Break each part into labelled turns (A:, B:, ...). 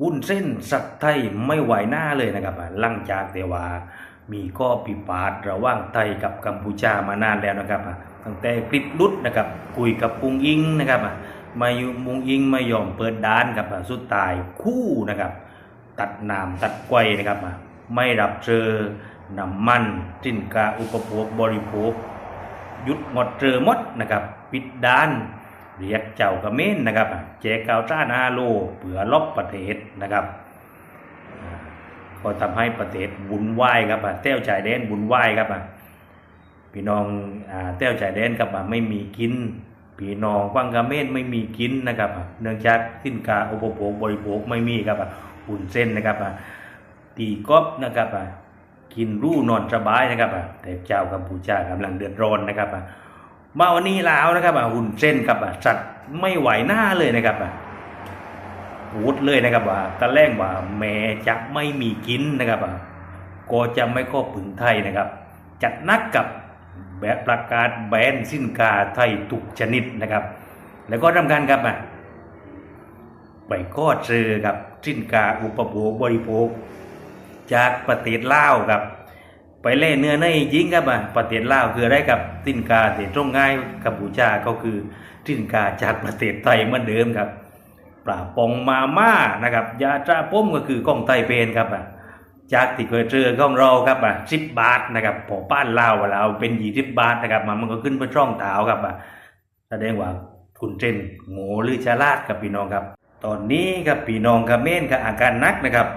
A: วุ้นเส้นสัตว์ไทยไม่ไหวหน้าเลยนะครับหลังจากเดว่ามีข้อพิพาทระหว่างไทยกับกัมพูชามานานแล้วนะครับตั้งแต่คลิปลุดนะครับคุยกับปุงอิงนะครับมาอยู่มุงอิงไม่ยอมเปิดด้านครับสุดท้ายคู่นะครับ ตัดน้ำตัดไกวนะครับไม่รับเจอน้ำมันสินค้าอุปโภคบริโภคหยุดหมดเจอหมดนะครับ ปิดด้าน เรียกเจ้ากระเม้นนะครับแจกข่าวจ้านาโลเผื่อลบประเทศนะครับอ่าก็ทำให้ประเทศบุญไหวครับเต้วชายแดนบุญไหวครับพี่น้องเต้วชายแดนครับไม่มีกินพี่น้องฟังกระเม้นไม่มีกินนะครับ เนื่องจากสินค้าอุปโภคบริโภคไม่มีครับหุ่นเส้นนะครับตีก๊อบนะครับกินรู้นอนสบายนะครับแต่เจ้ากัมพูชากำลังเดือดร้อนนะครับ มาวันนี้แล้วนะครับอะหุ่นเส้นครับอะสัตว์ไม่ไหวหน้าเลยนะครับอะพูดเลยนะครับว่าตะแรกว่าแม่จะไม่มีกินนะครับอะก็จะไม่ก็ผึ่งไทยนะครับ จัดนักกับแบบประกาศแบนสินค้าไทยทุกชนิดนะครับ แล้วก็ทำการครับอะไปก็เจอกับสินค้าอุปโภคบริโภค จากประเทศลาวครับ ไปเล่เนื้อในจริงครับอะประเทศลาวคืออะไรกับสินค้าที่ตรงง่ายกัมพูชาก็คือสินค้าจากประเทศไทยเหมือนเดิมครับปลาปองมาม่านะครับยาจ้าป้มก็คือก้องไตเป็นครับอะจากที่เคยเจอของเราครับอะสิบบาทนะครับพอป้านลาวเราเป็นยี่สิบบาทนะครับมันมันก็ขึ้นไปช่องเท้าครับอะแสดงว่าคุณเจนโง่หรือฉลาดครับพี่น้องครับ ตอนนี้ครับพี่น้องครับเม่นกับอาการนักนะครับ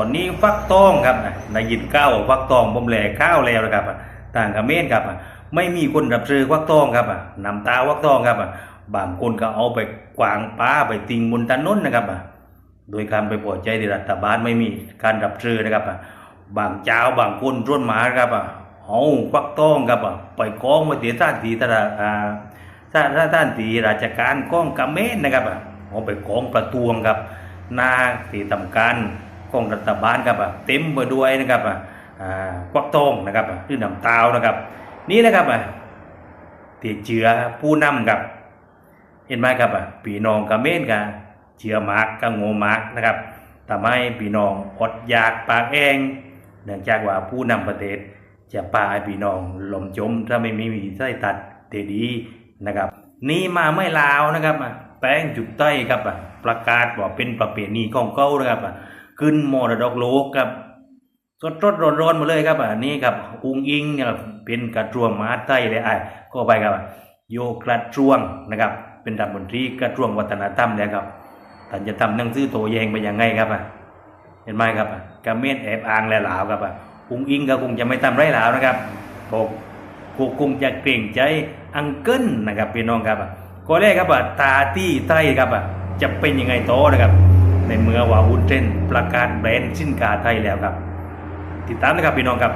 A: ตอนนี้ฟักทองครับอะได้ยินข้าวฟักทองผมแหล่ข้าวแล้วนะครับอะต่างกับเม่นครับอะไม่มีคนรับซื้อฟักทองครับอะนำตาฟักทองครับอะบางคนก็เอาไปกวางป้าไปติงบนถนนนะครับอะโดยการไปปล่อยใจที่รัฐบาลไม่มีการรับซื้อนะครับอะบางเจ้าบางคนร่วนหมาครับอะเอาฟักทองครับอะไปกองไว้ที่ท่านที่ตลาท่าท่านท่านทีราชการกองกำเม่นนะครับอะเอาไปกองประท้วงครับหน้าที่ทำการ ของรัฐบาลครับอะเต็มไปด้วยนะครับอ่าควักทองนะครับหรือน้ำตาวนะครับ นี่นะครับอะที่เจือผู้นำครับเห็นไหมครับอะพี่น้องกับเม่นกันเจือหมากกับโง่หมากนะครับทำให้พี่น้องอดอยากปากแองเนื่องจากว่าผู้นำประเทศจะปาให้พี่น้องหลมจมถ้าไม่มีไส้ตัดเตดีนะครับ นี่มาไม่ลาวนะครับอะแป้งจุดใต้ครับอะประกาศว่าเป็นประเพณีของเขานะครับอะ ขึ้นมรดกโลกครับสดสดร้อนร้อนๆมาเลยครับอันนี้ครับอุงอิงเนี่ยเป็นกระทรวงมหาดไทยเลยไอ้ก็ไปครับ โยกระทรวงนะครับ เป็นรัฐมนตรีกระทรวงวัฒนธรรมแล้วครับท่านจะทำหนังสือโตแยงไปยังไงครับอะเห็นไหมครับอะกระเม็ดแอบอ้างแล้วหลาวครับอะอุงอิงก็คงจะไม่ทำไรหลาวนะครับก็คงจะเกรงใจอังเกิลนะครับพี่น้องครับอะก็แรกครับอะตาที่ไทยครับอะจะเป็นยังไงโตนะครับ ในเมื่อว่าวุ้นเส้นประกาศแบรนด์สินค้าไทยแล้วครับ ติดตามนะครับพี่น้องครับ